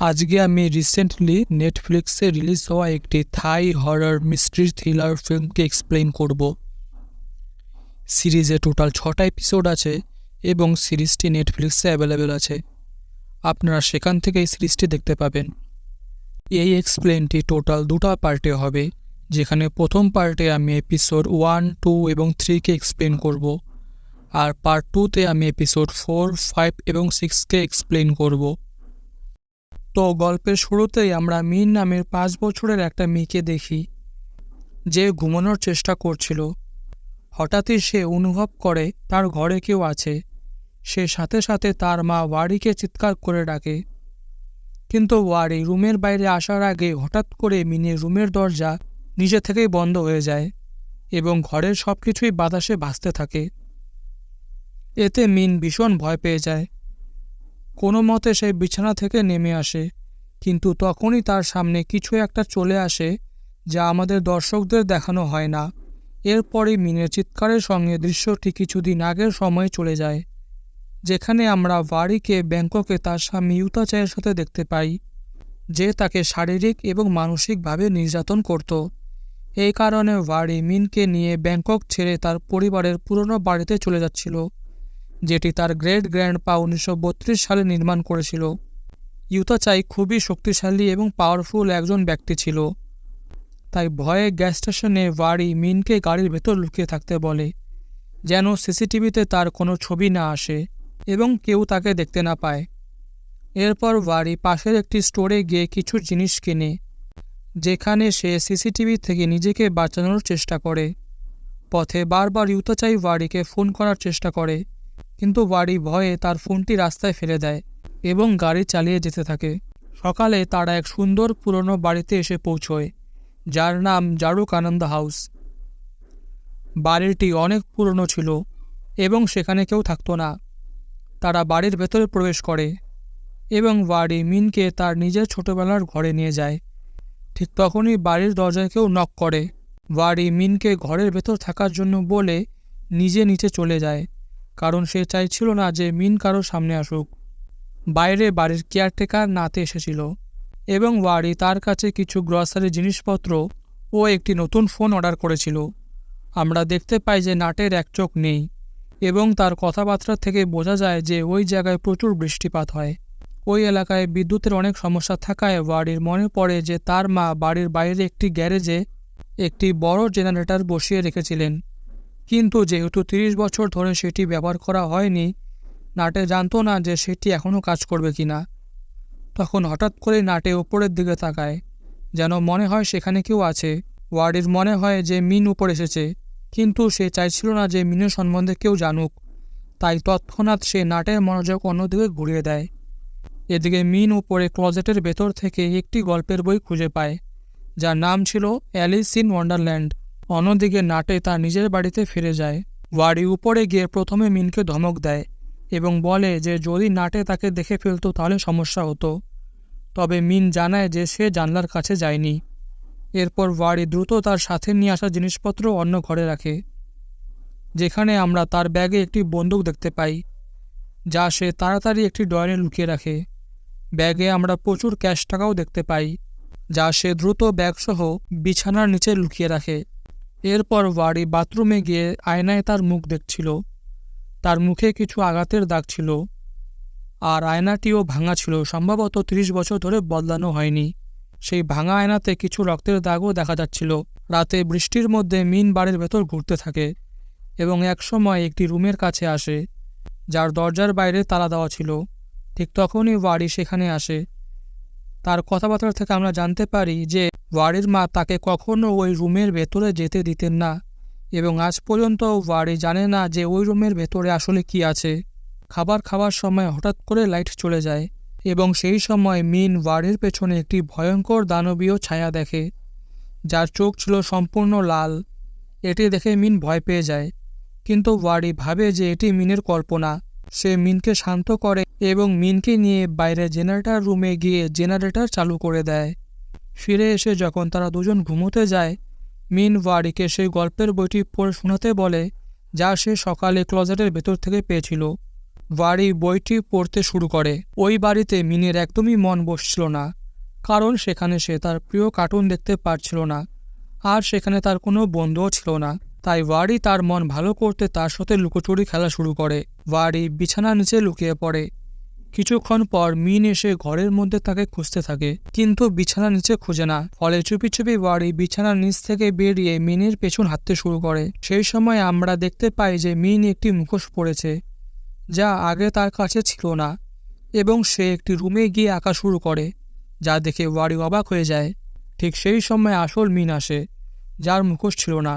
আজকে আমি রিসেন্টলি নেটফ্লিক্সে রিলিজ হওয়া একটি থাই হরর মিস্ট্রি থ্রিলার ফিল্মকে এক্সপ্লেন করব। সিরিজে টোটাল ছটা এপিসোড আছে এবং সিরিজটি নেটফ্লিক্সে অ্যাভেলেবেল আছে। আপনারা সেখান থেকে এই সিরিজটি দেখতে পাবেন। এই এক্সপ্লেনটি টোটাল দুটা পার্টে হবে, যেখানে প্রথম পার্টে আমি এপিসোড ওয়ান টু এবং থ্রিকে এক্সপ্লেন করব, আর পার্ট টুতে আমি এপিসোড ফোর ফাইভ এবং সিক্সকে এক্সপ্লেন করব। তো গল্পের শুরুতেই আমরা মিন নামের পাঁচ বছরের একটা মেয়েকে দেখি, যে ঘুমানোর চেষ্টা করছিল। হঠাৎই সে অনুভব করে তার ঘরে কেউ আছে। সে সাথে সাথে তার মা ওয়ারিকে চিৎকার করে ডাকে। কিন্তু ওয়ারি রুমের বাইরে আসার আগে হঠাৎ করে মিনের রুমের দরজা নিজে থেকেই বন্ধ হয়ে যায় এবং ঘরের সব কিছুই বাতাসে ভাসতে থাকে। এতে মিন ভীষণ ভয় পেয়ে যায়। কোনো মতে সে বিছানা থেকে নেমে আসে, কিন্তু তখনই তার সামনে কিছু একটা চলে আসে যা আমাদের দর্শকদের দেখানো হয় না। এরপরে মিনের চিৎকারের সঙ্গে দৃশ্যটি কিছুদিন আগের সময়ে চলে যায়, যেখানে আমরা বাড়িকে ব্যাংককে তার স্বামী ইউতাচায়ের সাথে দেখতে পাই, যে তাকে শারীরিক এবং মানসিকভাবে নির্যাতন করত। এই কারণে বাড়ি মিনকে নিয়ে ব্যাংকক ছেড়ে তার পরিবারের পুরনো বাড়িতে চলে যাচ্ছিল। যেটি তার গ্রেট গ্র্যান্ড পা উনিশশো বত্রিশ সালে নির্মাণ করেছিল। ইউতাচাই খুবই শক্তিশালী এবং পাওয়ারফুল একজন ব্যক্তি ছিল। তাই ভয়ে গ্যাস স্টেশনে বাড়ি মিনকে গাড়ির ভেতর লুকিয়ে থাকতে বলে, যেন সিসিটিভিতে তার কোনো ছবি না আসে এবং কেউ তাকে দেখতে না পায়। এরপর বাড়ি পাশের একটি স্টোরে গিয়ে কিছু জিনিস কেনে, যেখানে সে সিসিটিভি থেকে নিজেকে বাঁচানোর চেষ্টা করে। পথে বারবার ইউতাচাই বাড়িকে ফোন করার চেষ্টা করে। কিন্তু বাড়ি ভয়ে তার ফোনটি রাস্তায় ফেলে দেয় এবং গাড়ি চালিয়ে যেতে থাকে। সকালে তারা এক সুন্দর পুরনো বাড়িতে এসে পৌঁছয়, যার নাম জারুক আনন্দ হাউস। বাড়িটি অনেক পুরনো ছিল এবং সেখানে কেউ থাকতো না। তারা বাড়ির ভেতরে প্রবেশ করে এবং বাড়ি মিনকে তার নিজের ছোটবেলার ঘরে নিয়ে যায়। ঠিক তখনই বাড়ির দরজায় কেউ নক করে। বাড়ি মিনকে ঘরের ভেতর থাকার জন্য বলে নিজে নিচে চলে যায়। কারণ সে চাইছিল না যে মিন কারও সামনে আসুক। বাইরে বাড়ির কেয়ারটেকার নাতে এসেছিল এবং ওয়ারি তার কাছে কিছু গ্রসারি জিনিসপত্র ও একটি নতুন ফোন অর্ডার করেছিল। আমরা দেখতে পাই যে নাটের এক চোখ নেই এবং তার কথাবার্তা থেকে বোঝা যায় যে ওই জায়গায় প্রচুর বৃষ্টিপাত হয়। ওই এলাকায় বিদ্যুতের অনেক সমস্যা থাকায় ওয়ারির মনে পড়ে যে তার মা বাড়ির বাইরে একটি গ্যারেজে একটি বড় জেনারেটর বসিয়ে রেখেছিলেন। কিন্তু যেহেতু তিরিশ বছর ধরে সেটি ব্যবহার করা হয়নি, নাটে জানতো না যে সেটি এখনও কাজ করবে কি না। তখন হঠাৎ করে নাটে ওপরের দিকে তাকায়, যেন মনে হয় সেখানে কেউ আছে। ওয়ার্ডের মনে হয় যে মিন উপর এসেছে, কিন্তু সে চাইছিল না যে মিনের সম্বন্ধে কেউ জানুক। তাই তৎক্ষণাৎ সে নাটের মনোযোগ অন্যদিকে ঘুরিয়ে দেয়। এদিকে মিন উপরে ক্লজেটের ভেতর থেকে একটি গল্পের বই খুঁজে পায়, যার নাম ছিল অ্যালিস ইন ওয়ান্ডারল্যান্ড। অন্যদিকে নাটে তার নিজের বাড়িতে ফিরে যায়। ওয়ারি উপরে গিয়ে প্রথমে মিনকে ধমক দেয় এবং বলে যে, যদি নাটে তাকে দেখে ফেলতো তাহলে সমস্যা হতো। তবে মিন জানায় যে, সে জানলার কাছে যায়নি। এরপর ওয়ারি দ্রুত তার সাথে নিয়ে আসা জিনিসপত্র অন্য ঘরে রাখে, যেখানে আমরা তার ব্যাগে একটি বন্দুক দেখতে পাই, যা সে তাড়াতাড়ি একটি ডয়ারে লুকিয়ে রাখে। ব্যাগে আমরা প্রচুর ক্যাশ টাকাও দেখতে পাই, যা সে দ্রুত ব্যাগসহ বিছানার নিচে লুকিয়ে রাখে। এরপর ওয়ারি বাথরুমে গিয়ে আয়নায় তার মুখ দেখছিল। তার মুখে কিছু আঘাতের দাগ ছিল আর আয়নাটিও ভাঙা ছিল। সম্ভবত ত্রিশ বছর ধরে বদলানো হয়নি। সেই ভাঙা আয়নাতে কিছু রক্তের দাগও দেখা যাচ্ছিল। রাতে বৃষ্টির মধ্যে মিন বাড়ির ভেতর ঘুরতে থাকে এবং একসময় একটি রুমের কাছে আসে, যার দরজার বাইরে তালা দেওয়া ছিল। ঠিক তখনই ওয়ারি সেখানে আসে। তার কথাবার্তা থেকে আমরা জানতে পারি যে ওয়ারির মা তাকে কখনো ওই রুমের ভেতরে যেতে দিতেন না এবং আজ পর্যন্ত ওয়ারি জানে না যে ওই রুমের ভেতরে আসলে কি আছে। খাবার খাওয়ার সময় হঠাৎ করে লাইট চলে যায় এবং সেই সময় মিন ওয়ারির পেছনে একটি ভয়ঙ্কর দানবীয় ছায়া দেখে, যার চোখ ছিল সম্পূর্ণ লাল। এটি দেখে মিন ভয় পেয়ে যায়। কিন্তু ওয়ারি ভাবে যে এটি মিনের কল্পনা। সে মিনকে শান্ত করে এবং মিনকে নিয়ে বাইরে জেনারেটর রুমে গিয়ে জেনারেটর চালু করে দেয়। ফিরে এসে যখন তারা দুজন ঘুমোতে যায়, মিন ওয়ারিকে সেই গল্পের বইটি পড়ে শোনাতে বলে যা সে সকালে ক্লজেটের ভেতর থেকে পেয়েছিল। বাড়ি বইটি পড়তে শুরু করে। ওই বাড়িতে মিনের একদমই মন বসছিল না, কারণ সেখানে সে তার প্রিয় কার্টুন দেখতে পারছিল না, আর সেখানে তার কোনো বন্ধুও ছিল না। তাই ওয়ারি তার মন ভালো করতে তার সাথে লুকোচুরি খেলা শুরু করে। ওয়ারি বিছানার নিচে লুকিয়ে পড়ে। কিছুক্ষণ পর মিন এসে ঘরের মধ্যে তাকে খুঁজতে থাকে, কিন্তু বিছানার নিচে খুঁজে না। ফলে চুপি চুপি ওয়ারি বিছানার নিচ থেকে বেরিয়ে মিনের পেছন হাঁটতে শুরু করে। সেই সময় আমরা দেখতে পাই যে মিন একটি মুখোশ পড়েছে যা আগে তার কাছে ছিল না, এবং সে একটি রুমে গিয়ে আঁকা শুরু করে, যা দেখে ওয়ারি অবাক হয়ে যায়। ঠিক সেই সময় আসল মিন আসে, যার মুখোশ ছিল না।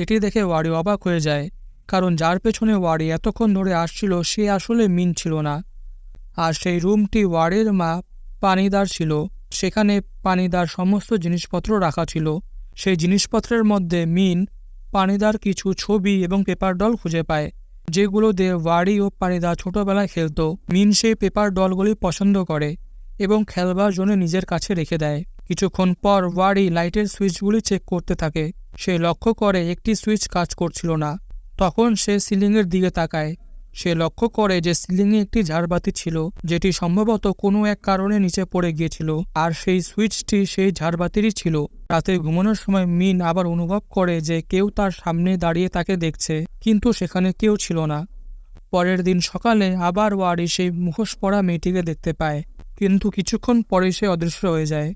এটি দেখে ওয়ারি অবাক হয়ে যায়, কারণ যার পেছনে ওয়ারি এতক্ষণ ধরে আসছিল সে আসলে মিন ছিল না। আর সেই রুমটি ওয়ারের মা পানিদার ছিল। সেখানে পানিদার সমস্ত জিনিসপত্র রাখা ছিল। সেই জিনিসপত্রের মধ্যে মিন, পানিদার কিছু ছবি এবং পেপার ডল খুঁজে পায়, যেগুলো দিয়ে ওয়ারি ও পানিদা ছোটবেলায় খেলত। মিন সেই পেপার ডলগুলি পছন্দ করে এবং খেলবার জন্য নিজের কাছে রেখে দেয়। কিছুক্ষণ পর ওয়ারি লাইটের সুইচগুলি চেক করতে থাকে। সে লক্ষ্য করে একটি সুইচ কাজ করছিল না। তখন সে সিলিংয়ের দিকে তাকায়। সে লক্ষ্য করে যে সিলিংয়ে একটি ঝাড়বাতি ছিল, যেটি সম্ভবত কোনো এক কারণে নিচে পড়ে গিয়েছিল, আর সেই সুইচটি সেই ঝাড়বাতিরই ছিল। রাতে ঘুমানোর সময় মিন আবার অনুভব করে যে কেউ তার সামনে দাঁড়িয়ে তাকে দেখছে, কিন্তু সেখানে কেউ ছিল না। পরের দিন সকালে আবার ওয়ারি সেই মুখোশ পরা মেয়েটিকে দেখতে পায়, কিন্তু কিছুক্ষণ পরে সে অদৃশ্য হয়ে যায়।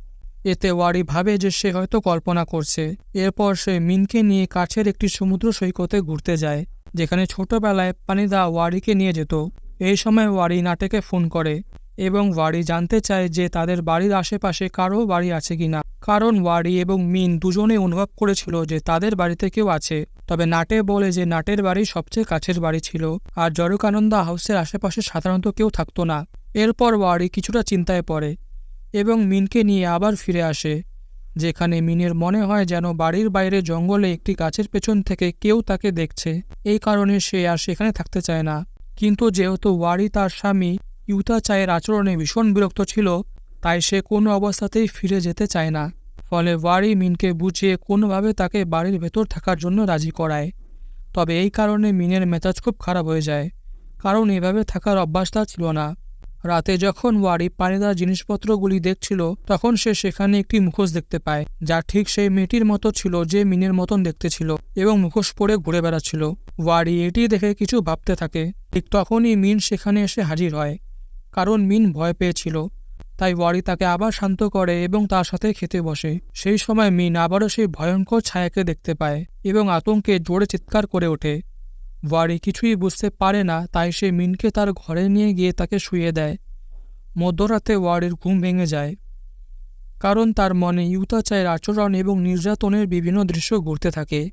এতে ওয়ারি ভাবে যে সে হয়তো কল্পনা করছে। এরপর সে মিনকে নিয়ে কাছের একটি সমুদ্র সৈকতে ঘুরতে যায়। যেখানে ছোটবেলায় পানিদা ওয়ারিকে নিয়ে যেত, এই সময় ওয়ারি নাটেকে ফোন করে এবং ওয়ারি জানতে চায় যে তাদের বাড়ির আশেপাশে কারও বাড়ি আছে কিনা। কারণ ওয়ারি এবং মিন দুজনে অনুভব করেছিল যে তাদের বাড়িতে কেউ আছে। তবে নাটে বলে যে নাটের বাড়ি সবচেয়ে কাছের বাড়ি ছিল আর জরকানন্দা হাউসের আশেপাশে সাধারণত কেউ থাকতো না। এরপর ওয়ারি কিছুটা চিন্তায় পড়ে এবং মিনকে নিয়ে আবার ফিরে আসে। যেখানে মিনের মনে হয় যেন বাড়ির বাইরে জঙ্গলে একটি গাছের পেছন থেকে কেউ তাকে দেখছে। এই কারণে সে আর সেখানে থাকতে চায় না। কিন্তু যেহেতু ওয়ারি তার স্বামী ইউতা চায়ের আচরণে ভীষণ বিরক্ত ছিল, তাই সে কোনো অবস্থাতেই ফিরে যেতে চায় না। ফলে ওয়ারি মিনকে বুঝিয়ে কোনোভাবে তাকে বাড়ির ভেতর থাকার জন্য রাজি করায়। তবে এই কারণে মিনের মেজাজ খুব খারাপ হয়ে যায়। কারণ এভাবে থাকার অভ্যাস ছিল না। রাতে যখন ওয়ারি পানিদার জিনিসপত্রগুলি দেখছিল, তখন সে সেখানে একটি মুখোশ দেখতে পায়, যা ঠিক সেই মেয়েটির মতো ছিল যে মিনের মতন দেখতে ছিল এবং মুখোশ পরে ঘুরে বেড়াচ্ছিল। ওয়ারি এটি দেখে কিছু ভাবতে থাকে। ঠিক তখনই মিন সেখানে এসে হাজির হয়, কারণ মিন ভয় পেয়েছিল। তাই ওয়ারি তাকে আবার শান্ত করে এবং তার সাথে খেতে বসে। সেই সময় মিন আবারও সেই ভয়ঙ্কর ছায়াকে দেখতে পায় এবং আতঙ্কে জোরে চিৎকার করে ওঠে। ওয়ারি কিছুই বুঝতে পারে না, তাই সে মিনকে তার ঘরে নিয়ে গিয়ে তাকে শুয়ে দেয়। মধ্যরাতে ওয়ারির ঘুম ভেঙে যায়। কারণ তার মনে ইউতা চায়ের আচরণ এবং নির্যাতনের বিভিন্ন দৃশ্য ঘুরতে থাকে।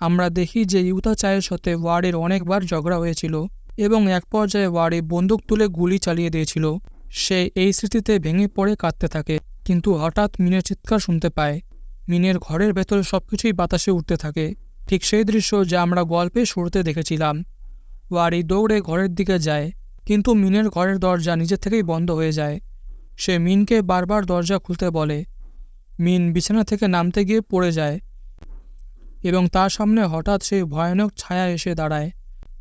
আমরা দেখি যে ইউতা চায়ের সাথে ওয়ার্ডের অনেকবার ঝগড়া হয়েছিল এবং এক পর্যায়ে ওয়ার্ডে বন্দুক তুলে গুলি চালিয়ে দিয়েছিল। সে এই স্মৃতিতে ভেঙে পড়ে, কাঁদতে থাকে, কিন্তু হঠাৎ মিনের চিৎকার শুনতে পায়। মিনের ঘরের ভেতরে সবকিছুই বাতাসে উঠতে থাকে। ঠিক সেই দৃশ্য যা আমরা গল্পে শুরুতে দেখেছিলাম। ওয়ারি দৌড়ে ঘরের দিকে যায়, কিন্তু মিনের ঘরের দরজা নিজে থেকেই বন্ধ হয়ে যায়। সে মিনকে বারবার দরজা খুলতে বলে। মিন বিছানা থেকে নামতে গিয়ে পড়ে যায় এবং তার সামনে হঠাৎ সেই ভয়ানক ছায়া এসে দাঁড়ায়।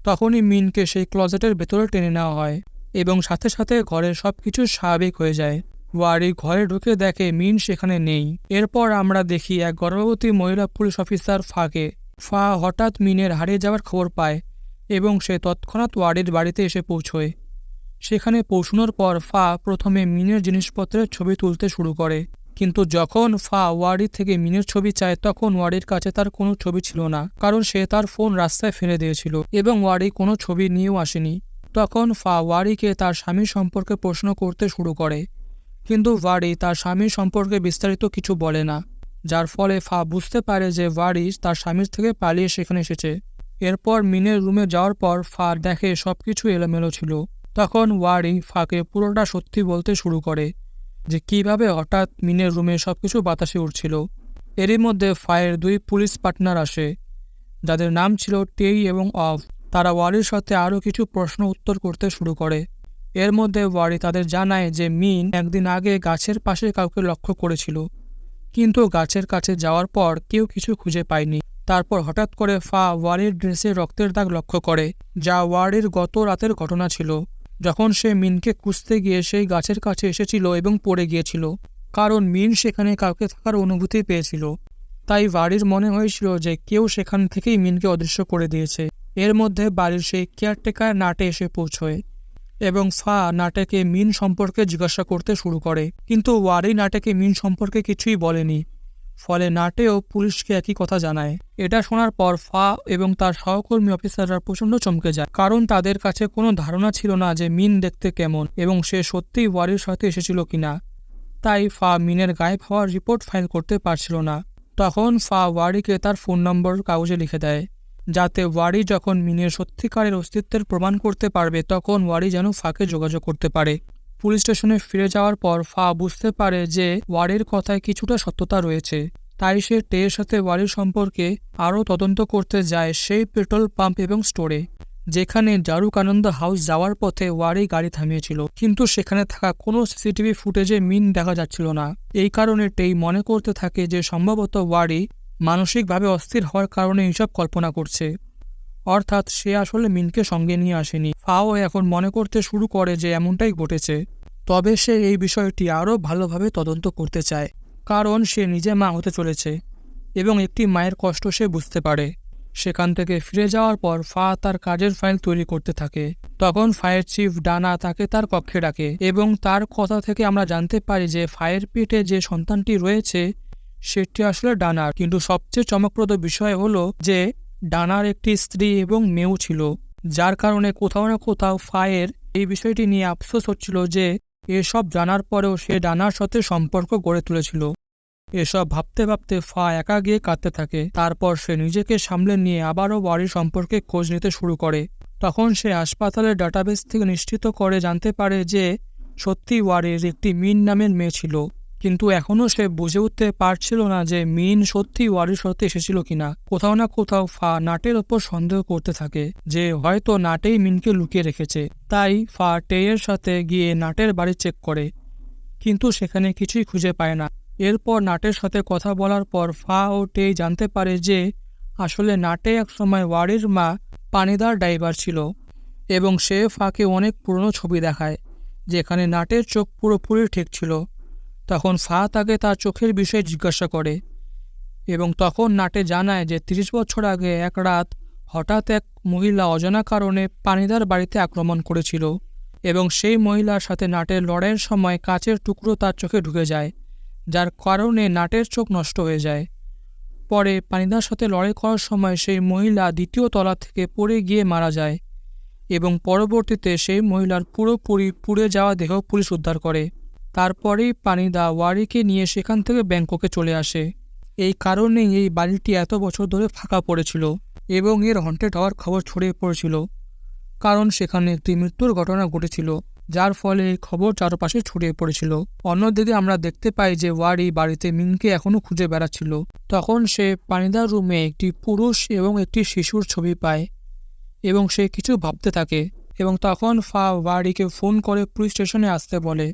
তখনই মিনকে সেই ক্লজেটের ভেতরে টেনে নেওয়া হয় এবং সাথে সাথে ঘরের সব কিছু স্বাভাবিক হয়ে যায়। ওয়ারি ঘরে ঢুকে দেখে মিন সেখানে নেই। এরপর আমরা দেখি এক গর্ভবতী মহিলা পুলিশ অফিসার ফাকে ফা হঠাৎ মিনের হারিয়ে যাওয়ার খবর পায় এবং সে তৎক্ষণাৎ ওয়ার্ডের বাড়িতে এসে পৌঁছয়। সেখানে পৌঁছানোর পর ফা প্রথমে মিনের জিনিসপত্রের ছবি তুলতে শুরু করে। কিন্তু যখন ফা ওয়ার্ডি থেকে মিনের ছবি চায়, তখন ওয়ার্ডির কাছে তার কোনো ছবি ছিল না, কারণ সে তার ফোন রাস্তায় ফেলে দিয়েছিল এবং ওয়ার্ডি কোনো ছবি নিয়েও আসেনি। তখন ফা ওয়ারিকে তার স্বামীর সম্পর্কে প্রশ্ন করতে শুরু করে, কিন্তু ওয়ারি তার স্বামীর সম্পর্কে বিস্তারিত কিছু বলে না। যার ফলে ফা বুঝতে পারে যে ওয়ারি তার স্বামীর থেকে পালিয়ে সেখানে এসেছে। এরপর মিনের রুমে যাওয়ার পর ফা দেখে সব কিছু এলোমেলো ছিল। তখন ওয়ারি ফাকে পুরোটা সত্যি বলতে শুরু করে যে কীভাবে হঠাৎ মিনের রুমে সব কিছু বাতাসে উঠছিল এরই মধ্যে ফায়ের দুই পুলিশ পার্টনার আসে। যাদের নাম ছিল টেই এবং অফ। তারা ওয়ারির সাথে আরও কিছু প্রশ্ন উত্তর করতে শুরু করে। এর মধ্যে ওয়ারি তাদের জানায় যে মিন একদিন আগে গাছের পাশে কাউকে লক্ষ্য করেছিল। কিন্তু গাছের কাছে যাওয়ার পর কেউ কিছু খুঁজে পায়নি। তারপর হঠাৎ করে ফা ওয়ারির ড্রেসে রক্তের দাগ লক্ষ্য করে, যা ওয়ারির গত রাতের ঘটনা ছিল। যখন সে মিনকে খুঁজতে গিয়ে সেই গাছের কাছে এসেছিল এবং পড়ে গিয়েছিল, কারণ মিন সেখানে কাউকে থাকার অনুভূতি পেয়েছিল। তাই বাড়ির মনে হয়েছিল যে কেউ সেখান থেকেই মিনকে অদৃশ্য করে দিয়েছে। এর মধ্যে বাড়ির সেই কেয়ারটেকার নাটে এসে পৌঁছয়। এবং ফা নাটেকে মিন সম্পর্কে জিজ্ঞাসা করতে শুরু করে। কিন্তু ওয়ারি নাটেকে মিন সম্পর্কে কিছুই বলেনি। ফলে নাটেও পুলিশকে একই কথা জানায়। এটা শোনার পর ফা এবং তার সহকর্মী অফিসাররা প্রচণ্ড চমকে যায়। কারণ তাদের কাছে কোনো ধারণা ছিল না যে মিন দেখতে কেমন এবং সে সত্যিই ওয়ারির সাথে এসেছিল কিনা। তাই ফা মিনের গায়েব হওয়ার রিপোর্ট ফাইল করতে পারছিল না। তখন ফা ওয়ারিকে তার ফোন নম্বর কাগজে লিখে দেয়। যাতে ওয়ারি যখন মিনের সত্যিকারের অস্তিত্বের প্রমাণ করতে পারবে, তখন ওয়ারি যেন ফাঁকে যোগাযোগ করতে পারে। পুলিশ স্টেশনে ফিরে যাওয়ার পর ফা বুঝতে পারে যে ওয়ারির কথায় কিছুটা সত্যতা রয়েছে। তাই সে টের সাথে ওয়ারির সম্পর্কে আরও তদন্ত করতে যায় সেই পেট্রোল পাম্প এবং স্টোরে, যেখানে জারুক আনন্দ হাউস যাওয়ার পথে ওয়ারি গাড়ি থামিয়েছিল। কিন্তু সেখানে থাকা কোনো সিসিটিভি ফুটেজে মিন দেখা যাচ্ছিল না। এই কারণে টেই মনে করতে থাকে যে সম্ভবত ওয়ারি মানসিকভাবে অস্থির হওয়ার কারণে এইসব কল্পনা করছে। অর্থাৎ সে আসলে মিনকে সঙ্গে নিয়ে আসেনি। ফাও এখন মনে করতে শুরু করে যে এমনটাই ঘটেছে। তবে সে এই বিষয়টি আরও ভালোভাবে তদন্ত করতে চায়, কারণ সে নিজে মা হতে চলেছে এবং একটি মায়ের কষ্ট সে বুঝতে পারে। সেখান থেকে ফিরে যাওয়ার পর ফা তার কাজের ফাইল তৈরি করতে থাকে। তখন ফায়ার চিফ ডানা তাকে তার কক্ষে ডাকে এবং তার কথা থেকে আমরা জানতে পারি যে ফায়ের পেটে যে সন্তানটি রয়েছে সেটি আসলে ডানার। কিন্তু সবচেয়ে চমকপ্রদ বিষয় হলো যে, ডানার একটি স্ত্রী এবং মেয়েও ছিল, যার কারণে কোথাও না কোথাও ফায়ের এই বিষয়টি নিয়ে আফসোস হচ্ছিল যে, এসব জানার পরেও সে ডানার সাথে সম্পর্ক গড়ে তুলেছিল। এসব ভাবতে ভাবতে ফা একা গিয়ে কাঁদতে থাকে। তারপর সে নিজেকে সামলে নিয়ে আবারও বাড়ির সম্পর্কে খোঁজ নিতে শুরু করে। তখন সে হাসপাতালের ডাটাবেস থেকে নিশ্চিত করে জানতে পারে যে সত্যি ওয়ারির একটি মিন নামের মেয়ে ছিল। কিন্তু এখনও সে বুঝে উঠতে পারছিল না যে মিন সত্যি ওয়ারির সাথে এসেছিল কিনা। কোথাও না কোথাও ফা নাটের ওপর সন্দেহ করতে থাকে যে হয়তো নাটেই মিনকে লুকিয়ে রেখেছে। তাই ফা টেয়ের সাথে গিয়ে নাটের বাড়ি চেক করে। কিন্তু সেখানে কিছুই খুঁজে পায় না। এরপর নাটের সাথে কথা বলার পর ফা ও টে জানতে পারে যে আসলে নাটে একসময় ওয়ারির মা পানিদার ড্রাইভার ছিল এবং সে ফাকে অনেক পুরনো ছবি দেখায়, যেখানে নাটের চোখ পুরোপুরি ঠিক ছিল। তখন ফা তাকে তার চোখের বিষয়ে জিজ্ঞাসা করে এবং তখন নাটে জানায় যে তিরিশ বছর আগে এক রাত হঠাৎ এক মহিলা অজানা কারণে পানিদার বাড়িতে আক্রমণ করেছিল এবং সেই মহিলার সাথে নাটের লড়াইয়ের সময় কাচের টুকরো তার চোখে ঢুকে যায়, যার কারণে নাটের চোখ নষ্ট হয়ে যায়। পরে পানিদার সাথে লড়াই করার সময় সেই মহিলা দ্বিতীয় তলা থেকে পড়ে গিয়ে মারা যায় এবং পরবর্তীতে সেই মহিলার পুরোপুরি পুড়ে যাওয়া দেহ পুলিশ উদ্ধার করে। তারপরেই পানিদা ওয়ারিকে নিয়ে সেখান থেকে ব্যাংককে চলে আসে। এই কারণেই এই বাড়িটি এত বছর ধরে ফাঁকা পড়েছিল এবং এর হন্টেড হওয়ার খবর ছড়িয়ে পড়েছিল, কারণ সেখানে একটি মৃত্যুর ঘটনা ঘটেছিল, যার ফলে এই খবর চারপাশে ছড়িয়ে পড়েছিল। অন্যদিকে আমরা দেখতে পাই যে ওয়ারি বাড়িতে মিনকে এখনও খুঁজে বেড়াচ্ছিল। তখন সে পানিদার রুমে একটি পুরুষ এবং একটি শিশুর ছবি পায় এবং সে কিছু ভাবতে থাকে এবং তখন ফা ওয়ারিকে ফোন করে পুলিশ স্টেশনে আসতে বলে।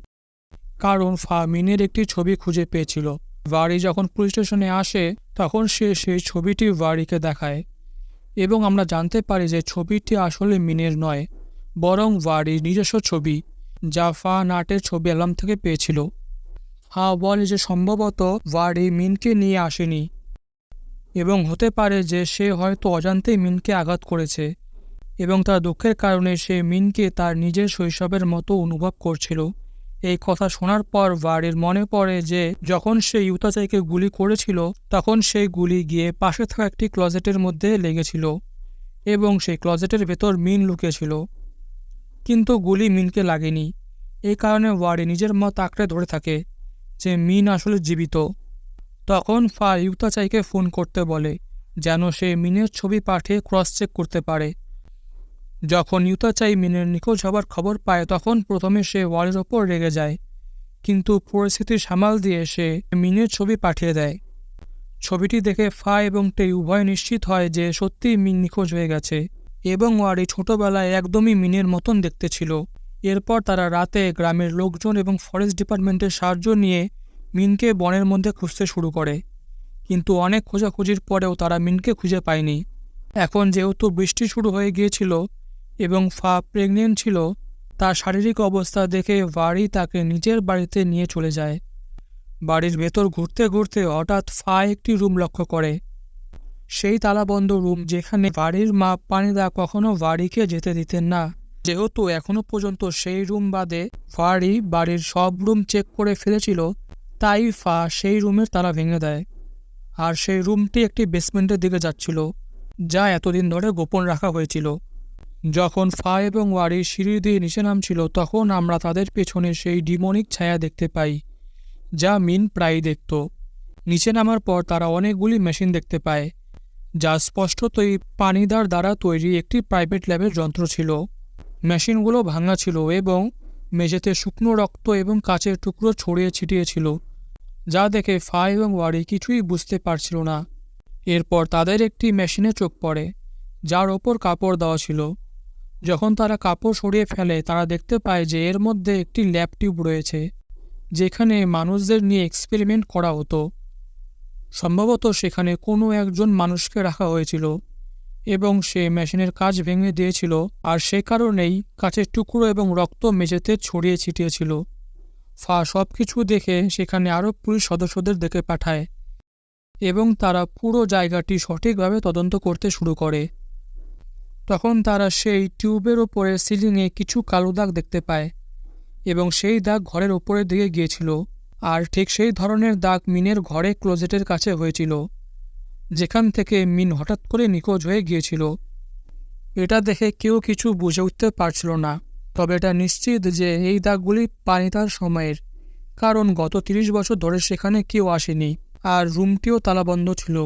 কারণ ফা মিনের একটি ছবি খুঁজে পেয়েছিল। ওয়ারি যখন পুলিশ স্টেশনে আসে, তখন সে সেই ছবিটি ওয়ারিকে দেখায়। এবং আমরা জানতে পারি যে ছবিটি আসলে মিনের নয়, বরং ওয়ারির নিজস্ব ছবি, যা ফা নাটের ছবি অ্যালবাম থেকে পেয়েছিল। হা বলে যে সম্ভবত ওয়ারি মিনকে নিয়ে আসেনি। এবং হতে পারে যে সে হয়তো অজান্তেই মিনকে আঘাত করেছে, এবং তার দুঃখের কারণে সে মিনকে তার নিজের শৈশবের মতো অনুভব করছিল। এই কথা শোনার পর ওয়ারির মনে পড়ে যে, যখন সে ইউতাচাইকে গুলি করেছিল, তখন সেই গুলি গিয়ে পাশে থাকা একটি ক্লজেটের মধ্যে লেগেছিল এবং সেই ক্লজেটের ভেতর মিন লুকিয়েছিল। কিন্তু গুলি মিনকে লাগেনি। এই কারণে ওয়ারি নিজের মত আঁকড়ে ধরে থাকে যে, মিন আসলে জীবিত। তখন ফা ইউতাচাইকে ফোন করতে বলে যেন সে মিনের ছবি পাঠিয়ে ক্রস চেক করতে পারে। যখন ইউতাচাই মিনের নিখোঁজ হবার খবর পায়, তখন প্রথমে সে ওয়ালের ওপর রেগে যায়। কিন্তু পরিস্থিতি সামাল দিয়ে সে মিনের ছবি পাঠিয়ে দেয়। ছবিটি দেখে ফা এবং টে উভয় নিশ্চিত হয় যে সত্যিই মিন নিখোঁজ হয়ে গেছে এবং ওয়ারি ছোটবেলায় একদমই মিনের মতন দেখতে ছিল। এরপর তারা রাতে গ্রামের লোকজন এবং ফরেস্ট ডিপার্টমেন্টের সাহায্য নিয়ে মিনকে বনের মধ্যে খুঁজতে শুরু করে। কিন্তু অনেক খোঁজাখুঁজির পরেও তারা মিনকে খুঁজে পায়নি। এখন যেহেতু বৃষ্টি শুরু হয়ে গিয়েছিল এবং ফা প্রেগনেন্ট ছিল, তার শারীরিক অবস্থা দেখে বাড়ি তাকে নিজের বাড়িতে নিয়ে চলে যায়। বাড়ির ভেতর ঘুরতে ঘুরতে হঠাৎ ফা একটি রুম লক্ষ্য করে। সেই তালাবন্ধ রুম যেখানে বাড়ির মা পানিদা কখনো বাড়িকে যেতে দিতেন না। যেহেতু এখনও পর্যন্ত সেই রুম বাদে ফাড়ি বাড়ির সব রুম চেক করে ফেলেছিল, তাই ফা সেই রুমের তালা ভেঙে দেয়। আর সেই রুমটি একটি বেসমেন্টের দিকে যাচ্ছিল, যা এতদিন ধরে গোপন রাখা হয়েছিল। যখন ফা এবং ওয়ারি সিঁড়ি দিয়ে নিচে নামছিল, তখন আমরা তাদের পেছনে সেই ডিমনিক ছায়া দেখতে পাই, যা মিন প্রায়ই দেখত। নিচে নামার পর তারা অনেকগুলি মেশিন দেখতে পায়, যা স্পষ্টতই পানিদার দ্বারা তৈরি একটি প্রাইভেট ল্যাবের যন্ত্র ছিল। মেশিনগুলো ভাঙা ছিল এবং মেঝেতে শুকনো রক্ত এবং কাচের টুকরো ছড়িয়ে ছিটিয়ে ছিল, যা দেখে ফা এবং ওয়ারি কিছুই বুঝতে পারছিল না। এরপর তাদের একটি মেশিনে চোখ পড়ে, যার ওপর কাপড় দেওয়া ছিল। যখন তারা কাপড় সরিয়ে ফেলে, তারা দেখতে পায় যে এর মধ্যে একটি ল্যাব টিউব রয়েছে, যেখানে মানুষদের নিয়ে এক্সপেরিমেন্ট করা হতো। সম্ভবত সেখানে কোনো একজন মানুষকে রাখা হয়েছিল এবং সে মেশিনের কাজ ভেঙে দিয়েছিল আর সে কারণেই কাচের টুকরো এবং রক্ত মেঝেতে ছড়িয়ে ছিটিয়েছিল। ফা সব কিছু দেখে সেখানে আরও পুলিশ সদস্যদের দেখে পাঠায় এবং তারা পুরো জায়গাটি সঠিকভাবে তদন্ত করতে শুরু করে। তখন তারা সেই টিউবের ওপরে সিলিংয়ে কিছু কালো দাগ দেখতে পায় এবং সেই দাগ ঘরের ওপরের দিকে গিয়েছিল, আর ঠিক সেই ধরনের দাগ মিনের ঘরে ক্লোজেটের কাছে হয়েছিল, যেখান থেকে মিন হঠাৎ করে নিখোঁজ হয়ে গিয়েছিল। এটা দেখে কেউ কিছু বুঝে উঠতে পারছিল না, তবে এটা নিশ্চিত যে এই দাগগুলি পানিতার সময়ের, কারণ গত তিরিশ বছর ধরে সেখানে কেউ আসেনি, আর রুমটিও তালাবন্ধ ছিল।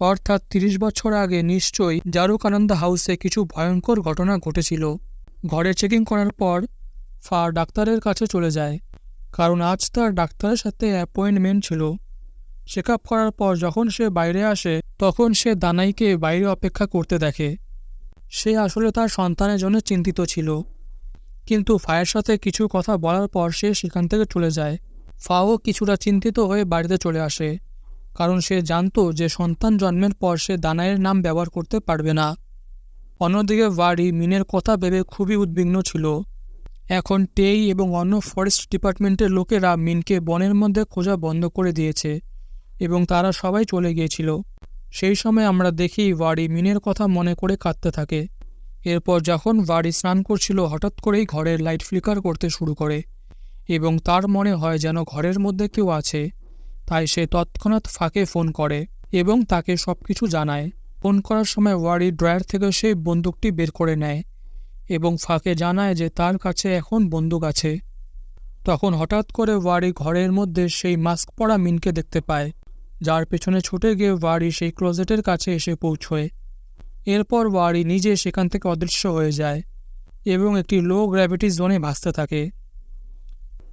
অর্থাৎ তিরিশ বছর আগে নিশ্চয়ই জারুকানন্দ হাউসে কিছু ভয়ঙ্কর ঘটনা ঘটেছিল। ঘরে চেকিং করার পর ফা ডাক্তারের কাছে চলে যায়। কারণ আজ তার ডাক্তারের সাথে অ্যাপয়েন্টমেন্ট ছিল। চেক আপ করার পর যখন সে বাইরে আসে, তখন সে দানাইকে বাইরে অপেক্ষা করতে দেখে। সে আসলে তার সন্তানের জন্য চিন্তিত ছিল। কিন্তু ফায়ের সাথে কিছু কথা বলার পর সে সেখান থেকে চলে যায়। ফাও কিছুটা চিন্তিত হয়ে বাড়িতে চলে আসে। কারণ সে জানত যে সন্তান জন্মের পর সে দানাইয়ের নাম ব্যবহার করতে পারবে না। অন্যদিকে বাড়ি মিনের কথা ভেবে খুবই উদ্বিগ্ন ছিল। এখন টেই এবং অন্য ফরেস্ট ডিপার্টমেন্টের লোকেরা মিনকে বনের মধ্যে খোঁজা বন্ধ করে দিয়েছে এবং তারা সবাই চলে গিয়েছিল। সেই সময় আমরা দেখি বাড়ি মিনের কথা মনে করে কাঁদতে থাকে। এরপর যখন বাড়ি স্নান করছিল, হঠাৎ করেই ঘরের লাইট ফ্লিকার করতে শুরু করে এবং তার মনে হয় যেন ঘরের মধ্যে কেউ আছে। তাই সে তৎক্ষণাৎ ফাঁকে ফোন করে এবং তাকে সব কিছু জানায়। ফোন করার সময় ওয়ারি ড্রয়ার থেকে সেই বন্দুকটি বের করে নেয় এবং ফাঁকে জানায় যে তার কাছে এখন বন্দুক আছে। তখন হঠাৎ করে ওয়ারি ঘরের মধ্যে সেই মাস্ক পরা মিনকে দেখতে পায়, যার পেছনে ছুটে গিয়ে ওয়ারি সেই ক্লোজেটের কাছে এসে পৌঁছয়। এরপর ওয়ারি নিজে সেখান থেকে অদৃশ্য হয়ে যায় এবং একটি লো গ্র্যাভিটি জোনে ভাসতে থাকে।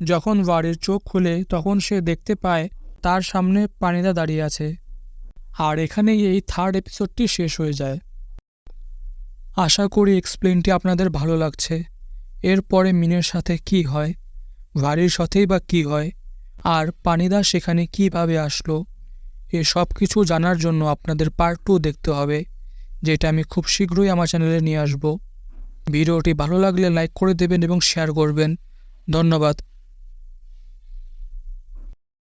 যখন ওয়ারির চোখ খুলে তখন সে দেখতে পায় তার সামনে পানিদা দাঁড়িয়ে আছে। আর এখানেই এই থার্ড এপিসোডটি শেষ হয়ে যায়। আশা করি এক্সপ্লেনটি আপনাদের ভালো লাগছে। এরপরে মিনের সাথে কি হয় ভারির সাথেই বা কি হয়, আর পানিদা সেখানে কীভাবে আসলো, এ সব কিছু জানার জন্য আপনাদের পার্ট টু দেখতে হবে, যেটা আমি খুব শীঘ্রই আমার চ্যানেলে নিয়ে আসব। ভিডিওটি ভালো লাগলে লাইক করে দেবেন এবং শেয়ার করবেন। ধন্যবাদ।